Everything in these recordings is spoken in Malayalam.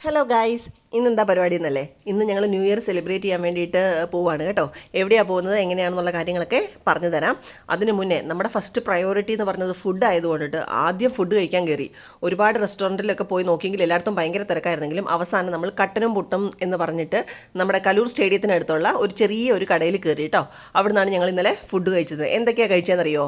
ഹലോ ഗായ്സ് ഇന്ന് എന്താ പരിപാടി എന്നല്ലേ? ഇന്ന് ഞങ്ങൾ ന്യൂ ഇയർ സെലിബ്രേറ്റ് ചെയ്യാൻ വേണ്ടിയിട്ട് പോവാണ് കേട്ടോ. എവിടെയാണ് പോകുന്നത് എങ്ങനെയാണെന്നുള്ള കാര്യങ്ങളൊക്കെ പറഞ്ഞു തരാം. അതിന് മുന്നേ നമ്മുടെ ഫസ്റ്റ് പ്രയോറിറ്റി എന്ന് പറഞ്ഞത് ഫുഡ് ആയതുകൊണ്ടിട്ട് ആദ്യം ഫുഡ് കഴിക്കാൻ കയറി ഒരുപാട് റെസ്റ്റോറന്റിലൊക്കെ പോയി നോക്കിയെങ്കിൽ എല്ലായിടത്തും ഭയങ്കര തിരക്കായിരുന്നെങ്കിലും അവസാനം നമ്മൾ കട്ടനും പുട്ടും എന്ന് പറഞ്ഞിട്ട് നമ്മുടെ കലൂർ സ്റ്റേഡിയത്തിനടുത്തുള്ള ഒരു ചെറിയ ഒരു കടയിൽ കയറി കേട്ടോ. അവിടെ നിന്നാണ് ഞങ്ങൾ ഇന്നലെ ഫുഡ് കഴിച്ചത്. എന്തൊക്കെയാണ് കഴിച്ചതെന്നറിയോ?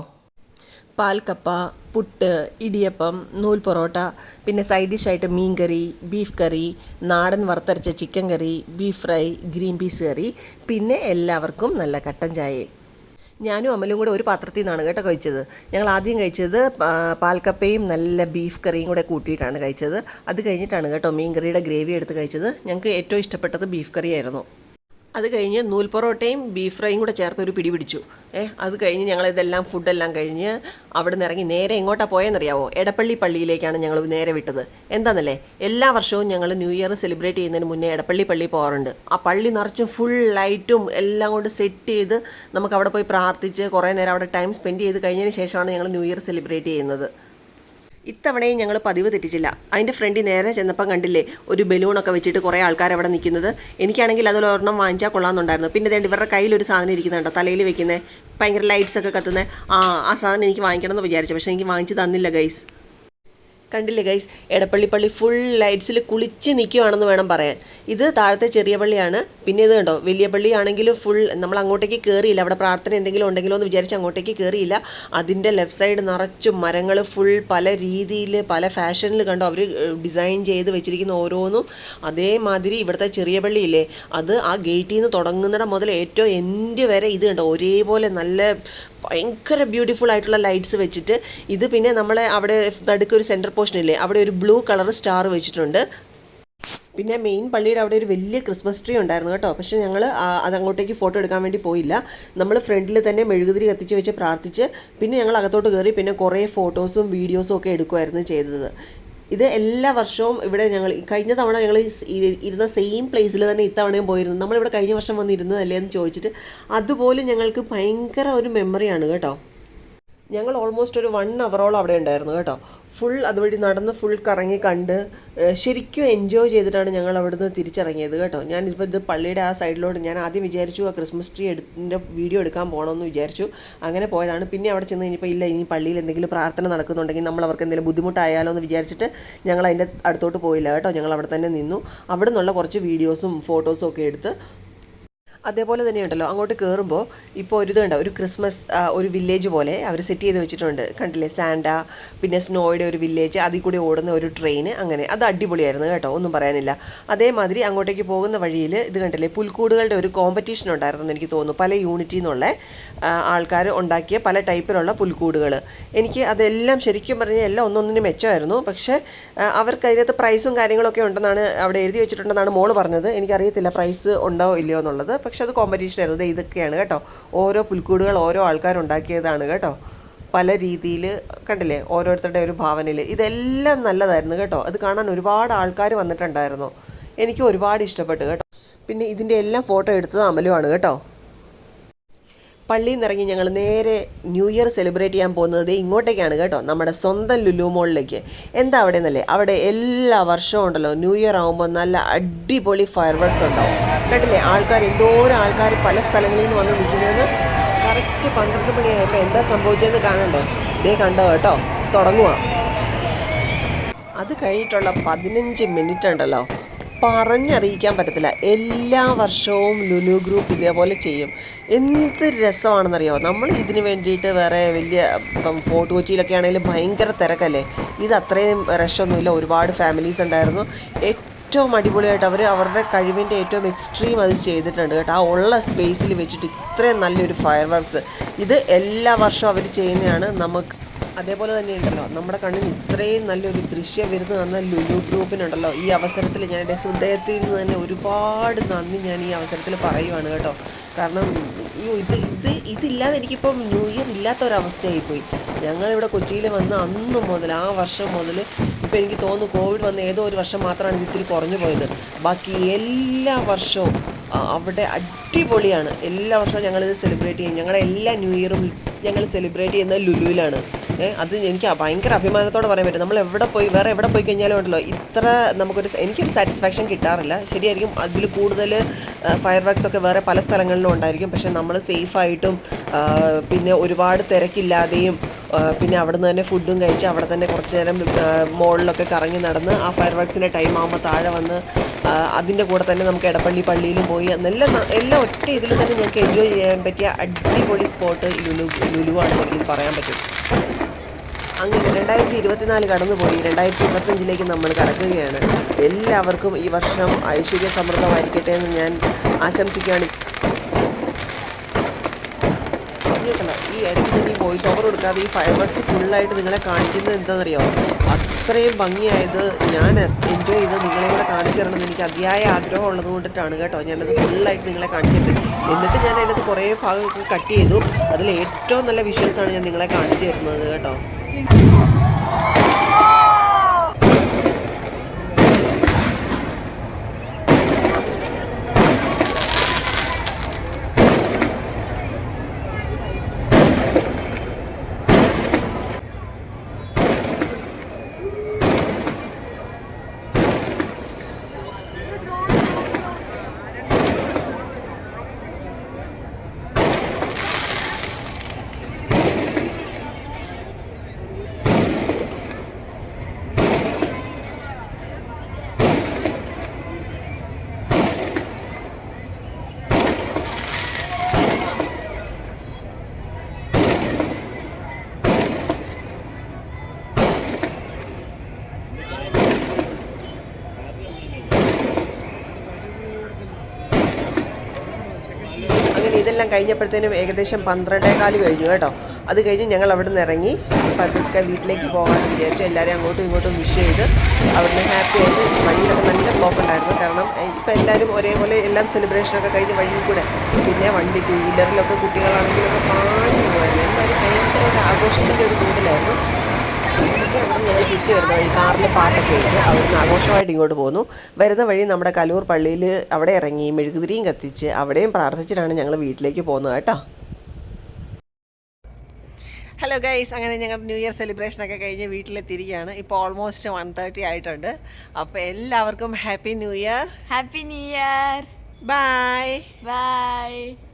പാൽക്കപ്പ പുട്ട് ഇടിയപ്പം നൂൽ പൊറോട്ട പിന്നെ സൈഡ് ഡിഷായിട്ട് മീൻ കറി ബീഫ് കറി നാടൻ വറുത്തരച്ച chicken curry beef fry green peas curry പിന്നെ എല്ലാവർക്കും നല്ല കട്ടൻ ചായയും. ഞാനും അമലും കൂടെ ഒരു പാത്രത്തിൽ നിന്നാണ് കേട്ടോ കഴിച്ചത്. ഞങ്ങൾ ആദ്യം കഴിച്ചത് പാൽക്കപ്പയും നല്ല ബീഫ് കറിയും കൂടെ കൂട്ടിയിട്ടാണ് കഴിച്ചത്. അത് കഴിഞ്ഞിട്ടാണ് കേട്ടോ മീൻ കറിയുടെ ഗ്രേവി എടുത്ത് കഴിച്ചത്. ഞങ്ങൾക്ക് ഏറ്റവും ഇഷ്ടപ്പെട്ടത് ബീഫ് കറിയായിരുന്നു. അത് കഴിഞ്ഞ് നൂൽ പൊറോട്ടയും ബീഫ് ഫ്രൈയും കൂടെ ചേർത്ത് ഒരു പിടി പിടിച്ചു. ഏ അത് കഴിഞ്ഞ് ഞങ്ങൾ ഇതെല്ലാം ഫുഡെല്ലാം കഴിഞ്ഞ് അവിടെ നിന്ന് ഇറങ്ങി നേരെ എങ്ങോട്ടാണ് പോയെന്നറിയാവോ? എടപ്പള്ളി പള്ളിയിലേക്കാണ് ഞങ്ങൾ നേരെ വിട്ടത്. എന്താണെന്നല്ലേ എല്ലാ വർഷവും ഞങ്ങൾ ന്യൂ ഇയർ സെലിബ്രേറ്റ് ചെയ്യുന്നതിന് മുന്നേ എടപ്പള്ളി പള്ളി പോകാറുണ്ട്. ആ പള്ളി നിറച്ചും ഫുൾ ലൈറ്റും എല്ലാം കൊണ്ട് സെറ്റ് ചെയ്ത് നമുക്ക് അവിടെ പോയി പ്രാർത്ഥിച്ച് കുറേ നേരം അവിടെ ടൈം സ്പെൻഡ് ചെയ്ത് കഴിഞ്ഞതിന് ശേഷമാണ് ഞങ്ങൾ ന്യൂ ഇയർ സെലിബ്രേറ്റ് ചെയ്യുന്നത്. ഇത്തവണയും ഞങ്ങൾ പതിവ് തെറ്റിച്ചില്ല. അതിന്റെ ഫ്രണ്ടിൽ നേരെ ചെന്നപ്പം കണ്ടില്ലേ ഒരു ബലൂണൊക്കെ വെച്ചിട്ട് കുറേ ആൾക്കാർ അവിടെ നിൽക്കുന്നത്. എനിക്കാണെങ്കിൽ അതിൽ ഒരെണ്ണം വാങ്ങിച്ചാൽ കൊള്ളാമെന്നുണ്ടായിരുന്നു. പിന്നെ ദേണ്ട് ഇവരുടെ കയ്യിൽ ഒരു സാധനം ഇരിക്കുന്നുണ്ടോ തലയിൽ വെക്കുന്നത് ഭയങ്കര ലൈറ്റ്സ് ഒക്കെ കത്തുന്നത് ആ ആ സാധനം എനിക്ക് വാങ്ങിക്കണം എന്ന് വിചാരിച്ചു പക്ഷേ എനിക്ക് വാങ്ങിച്ച് തന്നില്ല ഗൈസ് കണ്ടില്ലേ ഗൈസ് എടപ്പള്ളി പള്ളി ഫുൾ ലൈറ്റ്സിൽ കുളിച്ച് നിൽക്കുവാണെന്ന് വേണം പറയാൻ. ഇത് താഴത്തെ ചെറിയ പള്ളിയാണ്. പിന്നെ ഇത് കണ്ടോ? വലിയ പള്ളി ആണെങ്കിൽ ഫുൾ നമ്മൾ അങ്ങോട്ടേക്ക് കയറിയില്ല അവിടെ പ്രാർത്ഥന എന്തെങ്കിലും ഉണ്ടെങ്കിലോ എന്ന് വിചാരിച്ച് അങ്ങോട്ടേക്ക് കയറിയില്ല അതിന്റെ ലെഫ്റ്റ് സൈഡ് നിറച്ചും മരങ്ങൾ ഫുൾ പല രീതിയിൽ പല ഫാഷനിൽ കണ്ടോ? അവർ ഡിസൈൻ ചെയ്ത് വെച്ചിരിക്കുന്ന ഓരോന്നും അതേമാതിരി ഇവിടുത്തെ ചെറിയ പള്ളിയില്ലേ? അത് ആ ഗേറ്റിൽ നിന്ന് തുടങ്ങുന്നിടം മുതൽ ഏറ്റവും എൻഡ് വരെ ഇത് കണ്ടോ? ഒരേപോലെ നല്ല ഭയങ്കര ബ്യൂട്ടിഫുൾ ആയിട്ടുള്ള ലൈറ്റ്സ് വെച്ചിട്ട് ഇത് പിന്നെ നമ്മളെ അവിടെ നടുക്ക് ഒരു സെന്റർ പോർഷൻ ഇല്ലേ അവിടെ ഒരു ബ്ലൂ കളർ സ്റ്റാർ വെച്ചിട്ടുണ്ട്. പിന്നെ മെയിൻ പള്ളിയുടെ അവിടെ ഒരു വലിയ ക്രിസ്മസ് ട്രീ ഉണ്ടായിരുന്നു കേട്ടോ. പക്ഷേ ഞങ്ങൾ അതങ്ങോട്ടേക്ക് ഫോട്ടോ എടുക്കാൻ വേണ്ടി പോയില്ല. നമ്മൾ ഫ്രണ്ടിൽ തന്നെ മെഴുകുതിരി കത്തിച്ച് വെച്ച് പ്രാർത്ഥിച്ച് പിന്നെ ഞങ്ങൾ അകത്തോട്ട് കയറി പിന്നെ കുറേ ഫോട്ടോസും വീഡിയോസും ഒക്കെ എടുക്കുമായിരുന്നു ചെയ്തത്. ഇത് എല്ലാ വർഷവും ഇവിടെ ഞങ്ങൾ കഴിഞ്ഞ തവണ ഞങ്ങൾ ഇരുന്ന സെയിം പ്ലേസിൽ തന്നെ ഇത്തവണയും പോയിരുന്നു. നമ്മളിവിടെ കഴിഞ്ഞ വർഷം വന്നിരുന്നതല്ലേ എന്ന് ചോദിച്ചിട്ട് അതുപോലെ ഞങ്ങൾക്ക് ഭയങ്കര ഒരു മെമ്മറിയാണ് കേട്ടോ. ഞങ്ങൾ ഓൾമോസ്റ്റ് ഒരു വൺ അവറോളം അവിടെ ഉണ്ടായിരുന്നു കേട്ടോ. ഫുൾ അതുവഴി നടന്ന് ഫുൾ കറങ്ങി കണ്ട് ശരിക്കും എൻജോയ് ചെയ്തിട്ടാണ് ഞങ്ങൾ അവിടുന്ന് തിരിച്ചിറങ്ങിയത് കേട്ടോ. ഞാൻ ഇപ്പോൾ ഇത് പള്ളിയുടെ ആ സൈഡിലോട്ട് ഞാൻ ആദ്യം വിചാരിച്ചു ആ ക്രിസ്മസ് ട്രീ എടുത്തിന്റെ വീഡിയോ എടുക്കാൻ പോകണമെന്ന് വിചാരിച്ചു. അങ്ങനെ പോയതാണ്. പിന്നെ അവിടെ ചെന്ന് കഴിഞ്ഞപ്പോൾ ഇല്ല ഇനി പള്ളിയിൽ എന്തെങ്കിലും പ്രാർത്ഥന നടക്കുന്നുണ്ടെങ്കിൽ നമ്മൾ അവർക്ക് എന്തെങ്കിലും ബുദ്ധിമുട്ടായാലോ എന്ന് വിചാരിച്ചിട്ട് ഞങ്ങൾ അതിന്റെ അടുത്തോട്ട് പോയില്ല കേട്ടോ. ഞങ്ങൾ അവിടെ തന്നെ നിന്നു. അവിടെ നിന്നുള്ള കുറച്ച് വീഡിയോസും ഫോട്ടോസും ഒക്കെ എടുത്ത് അതേപോലെ തന്നെയുണ്ടല്ലോ. അങ്ങോട്ട് കയറുമ്പോൾ ഇപ്പോൾ ഒരു ഇതുണ്ട്. ഒരു ക്രിസ്മസ് ഒരു വില്ലേജ് പോലെ അവർ സെറ്റ് ചെയ്ത് വെച്ചിട്ടുണ്ട്. കണ്ടില്ലേ? സാൻഡ പിന്നെ സ്നോയുടെ ഒരു വില്ലേജ് അതിൽ കൂടി ഓടുന്ന ഒരു ട്രെയിൻ അങ്ങനെ. അത് അടിപൊളിയായിരുന്നു കേട്ടോ. ഒന്നും പറയാനില്ല. അതേമാതിരി അങ്ങോട്ടേക്ക് പോകുന്ന വഴിയിൽ ഇത് കണ്ടില്ലേ? പുൽക്കൂടുകളുടെ ഒരു കോമ്പറ്റീഷൻ ഉണ്ടായിരുന്നു എനിക്ക് തോന്നുന്നു. പല യൂണിറ്റിൽ നിന്നുള്ള ആൾക്കാർ ഉണ്ടാക്കിയ പല ടൈപ്പിലുള്ള പുൽക്കൂടുകൾ എനിക്ക് അതെല്ലാം ശരിക്കും പറഞ്ഞാൽ എല്ലാം ഒന്നൊന്നിന് മെച്ചമായിരുന്നു. പക്ഷേ അവർക്ക് അതിനകത്ത് പ്രൈസും കാര്യങ്ങളൊക്കെ ഉണ്ടെന്നാണ് അവിടെ എഴുതി വെച്ചിട്ടുണ്ടെന്നാണ് മോൾ പറഞ്ഞത്. എനിക്കറിയത്തില്ല പ്രൈസ് ഉണ്ടോ ഇല്ലയോ എന്നുള്ളത്. പക്ഷെ അത് ദേ ഇതൊക്കെയാണ് കേട്ടോ. ഓരോ പുൽക്കൂടുകൾ ഓരോ ആൾക്കാരുണ്ടാക്കിയതാണ് കേട്ടോ. പല രീതിയിൽ കണ്ടില്ലേ? ഓരോരുത്തരുടെ ഒരു ഭാവനയിൽ. ഇതെല്ലാം നല്ലതായിരുന്നു കേട്ടോ. അത് കാണാൻ ഒരുപാട് ആൾക്കാർ വന്നിട്ടുണ്ടായിരുന്നു. എനിക്ക് ഒരുപാട് ഇഷ്ടപ്പെട്ടു കേട്ടോ. പിന്നെ ഇതിന്റെ എല്ലാം ഫോട്ടോ എടുത്തത് അമലുമാണ് കേട്ടോ. പള്ളിയിൽ നിന്ന് ഇറങ്ങി ഞങ്ങൾ നേരെ ന്യൂ ഇയർ സെലിബ്രേറ്റ് ചെയ്യാൻ പോകുന്നത് ഇങ്ങോട്ടേക്കാണ് കേട്ടോ. നമ്മുടെ സ്വന്തം ലുലു മോളിലേക്ക് എന്താ അവിടെ നിന്നല്ലേ അവിടെ എല്ലാ വർഷവും ഉണ്ടല്ലോ. ന്യൂ ഇയർ ആകുമ്പോൾ നല്ല അടിപൊളി ഫയർ വർക്ക്സ് ഉണ്ടാവും. കേട്ടില്ലേ ആൾക്കാർ എന്തോരം ആൾക്കാർ പല സ്ഥലങ്ങളിൽ നിന്ന് വന്ന് നിൽക്കുന്നത്? കറക്റ്റ് പന്ത്രണ്ട് മണിയായപ്പോൾ എന്താ സംഭവിച്ചതെന്ന് കാണണ്ടേ? ഇതേ കണ്ടോ കേട്ടോ. തുടങ്ങുക അത് കഴിഞ്ഞിട്ടുള്ള പതിനഞ്ച് മിനിറ്റ് ഉണ്ടല്ലോ. പറഞ്ഞറിയിക്കാൻ പറ്റത്തില്ല. എല്ലാ വർഷവും ലുലു ഗ്രൂപ്പ് ഇതേപോലെ ചെയ്യും. എന്ത് രസമാണെന്നറിയോ? നമ്മൾ ഇതിന് വേണ്ടിയിട്ട് വേറെ വലിയ ഇപ്പം ഫോർട്ട് കൊച്ചിയിലൊക്കെ ആണെങ്കിലും ഭയങ്കര തിരക്കല്ലേ? ഇത് അത്രയും റഷൊന്നുമില്ല ഒരുപാട് ഫാമിലീസ് ഉണ്ടായിരുന്നു. ഏറ്റവും അടിപൊളിയായിട്ട് അവർ അവരുടെ കഴിവിന്റെ ഏറ്റവും എക്സ്ട്രീം അത് ചെയ്തിട്ടുണ്ട് കേട്ടോ. ആ ഉള്ള സ്പേസിൽ വെച്ചിട്ട് ഇത്രയും നല്ലൊരു ഫയർ വർക്ക്സ് ഇത് എല്ലാ വർഷവും അവർ ചെയ്യുന്നതാണ്. നമുക്ക് അതേപോലെ തന്നെ ഉണ്ടല്ലോ നമ്മുടെ കണ്ണിന് ഇത്രയും നല്ലൊരു ദൃശ്യം വരുന്ന തന്ന ലുലു ഗ്രൂപ്പിനുണ്ടല്ലോ. ഈ അവസരത്തിൽ ഞാൻ എന്റെ ഹൃദയത്തിൽ നിന്ന് തന്നെ ഒരുപാട് നന്ദി ഞാൻ ഈ അവസരത്തിൽ പറയുവാണ് കേട്ടോ. കാരണം അയ്യോ ഇത് ഇത് ഇതില്ലാതെ എനിക്കിപ്പം ന്യൂ ഇയർ ഇല്ലാത്ത ഒരവസ്ഥയായിപ്പോയി ഞങ്ങളിവിടെ കൊച്ചിയിൽ വന്ന അന്ന് മുതൽ ആ വർഷം മുതൽ ഇപ്പം എനിക്ക് തോന്നുന്നു കോവിഡ് വന്ന ഏതോ ഒരു വർഷം മാത്രമാണ് ഇത് ഇത്തിരി കുറഞ്ഞു പോയത്. ബാക്കി എല്ലാ വർഷവും അവിടെ അടിപൊളിയാണ്. എല്ലാ വർഷവും ഞങ്ങളിത് സെലിബ്രേറ്റ് ചെയ്യും. ഞങ്ങളുടെ എല്ലാ ന്യൂ ഇയറും ഞങ്ങൾ സെലിബ്രേറ്റ് ചെയ്യുന്നത് ലുലുവിലാണ്. അത് എനിക്ക് ഭയങ്കര അഭിമാനത്തോടെ പറയാൻ പറ്റും. നമ്മൾ എവിടെ പോയി വേറെ എവിടെ പോയി കഴിഞ്ഞാലും ഉണ്ടല്ലോ ഇത്ര നമുക്കൊരു എനിക്കൊരു സാറ്റിസ്ഫാക്ഷൻ കിട്ടാറില്ല. ശരിയായിരിക്കും അതിൽ കൂടുതൽ ഫയർ വർക്ക്സ് ഒക്കെ വേറെ പല സ്ഥലങ്ങളിലും ഉണ്ടായിരിക്കും. പക്ഷെ നമ്മൾ സേഫായിട്ടും പിന്നെ ഒരുപാട് തിരക്കില്ലാതെയും പിന്നെ അവിടുന്ന് തന്നെ ഫുഡും കഴിച്ച് അവിടെ തന്നെ കുറച്ച് നേരം മോളിലൊക്കെ കറങ്ങി നടന്ന് ആ ഫയർ വർക്ക്സിന്റെ ടൈം ആകുമ്പോൾ താഴെ വന്ന് അതിന്റെ കൂടെ തന്നെ നമുക്ക് ഇടപ്പള്ളി പള്ളിയിലും പോയി എല്ലാം എല്ലാം ഒറ്റ ഇതിൽ തന്നെ ഞങ്ങൾക്ക് എൻജോയ് ചെയ്യാൻ പറ്റിയ അടിപൊളി സ്പോട്ട് ലുലു ലുലുവാണെന്ന് എനിക്ക് പറയാൻ പറ്റും. അങ്ങനെ രണ്ടായിരത്തി ഇരുപത്തിനാല് കടന്നുപോയി. രണ്ടായിരത്തി ഇരുപത്തഞ്ചിലേക്ക് നമ്മൾ കടക്കുകയാണ്. എല്ലാവർക്കും ഈ വർഷം ഐശ്വര്യ സമൃദ്ധമായിരിക്കട്ടെ എന്ന് ഞാൻ ആശംസിക്കുകയാണ്. ഈ ഇടയ്ക്ക് തന്നെ ഈ വോയിസ് ഓവർ കൊടുക്കാതെ ഈ ഫയർ വർക്ക്സ് ഫുള്ളായിട്ട് നിങ്ങളെ കാണിക്കുന്നത് എന്താണെന്നറിയോ? അത്രയും ഭംഗിയായത് ഞാൻ എൻജോയ് ചെയ്ത് നിങ്ങളെ കൂടെ കാണിച്ചു തരണമെന്ന് എനിക്ക് അതിയായ ആഗ്രഹം ഉള്ളത് കൊണ്ടിട്ടാണ് കേട്ടോ. ഞാനത് ഫുള്ളായിട്ട് നിങ്ങളെ കാണിച്ചിട്ട് എന്നിട്ട് ഞാൻ അതിനകത്ത് കുറേ ഭാഗമൊക്കെ കട്ട് ചെയ്തു. അതിൽ ഏറ്റവും നല്ല വിഷ്വൽസാണ് ഞാൻ നിങ്ങളെ കാണിച്ചു തരുന്നത് കേട്ടോ. അങ്ങനെ ഇതെല്ലാം കഴിഞ്ഞപ്പോഴത്തേനും ഏകദേശം പന്ത്രണ്ടേകാൽ കഴിഞ്ഞു കേട്ടോ. അത് കഴിഞ്ഞ് ഞങ്ങൾ അവിടെ നിന്ന് ഇറങ്ങി പതുക്കെ വീട്ടിലേക്ക് പോകാമെന്ന് വിചാരിച്ചു എല്ലാവരെയും അങ്ങോട്ടും ഇങ്ങോട്ടും വിഷ് ചെയ്ത് അവിടുന്ന് ഹാപ്പി ആയിട്ട് വഴിയിലൊക്കെ നല്ല ബ്ലോക്ക് ഉണ്ടായിരുന്നു. കാരണം ഇപ്പം എല്ലാവരും ഒരേപോലെ എല്ലാം സെലിബ്രേഷനൊക്കെ കഴിഞ്ഞ് വഴിയിൽ കൂടെ. പിന്നെ വണ്ടി ടൂ വീലറിലൊക്കെ കുട്ടികളാണെങ്കിലൊക്കെ പാഞ്ഞു പോയത് എന്തായാലും ഭയങ്കര ഒരു ആഘോഷത്തിന്റെ ഒരു കൂടുതലായിരുന്നു എന്നിട്ട് അവിടെ ഞങ്ങൾ തിരിച്ചു വരുന്ന. വഴി കാറിൽ പാട്ടൊക്കെ ഉണ്ട് അവിടുന്ന് ആഘോഷമായിട്ട് ഇങ്ങോട്ട് പോന്നു. വരുന്ന വഴി നമ്മുടെ കലൂർ പള്ളിയിൽ അവിടെ ഇറങ്ങി മെഴുകുതിരിയും കത്തിച്ച് അവിടെയും പ്രാർത്ഥിച്ചിട്ടാണ് ഞങ്ങൾ വീട്ടിലേക്ക് പോകുന്നത് കേട്ടോ. ഹലോ ഗൈസ് അങ്ങനെ ഞങ്ങൾ ന്യൂ ഇയർ സെലിബ്രേഷൻ ഒക്കെ കഴിഞ്ഞ് വീട്ടിലെത്തിയിരിക്കുകയാണ്. ഇപ്പോൾ ഓൾമോസ്റ്റ് വൺ തേർട്ടി ആയിട്ടുണ്ട്. അപ്പോൾ എല്ലാവർക്കും happy new year happy new year bye Bye.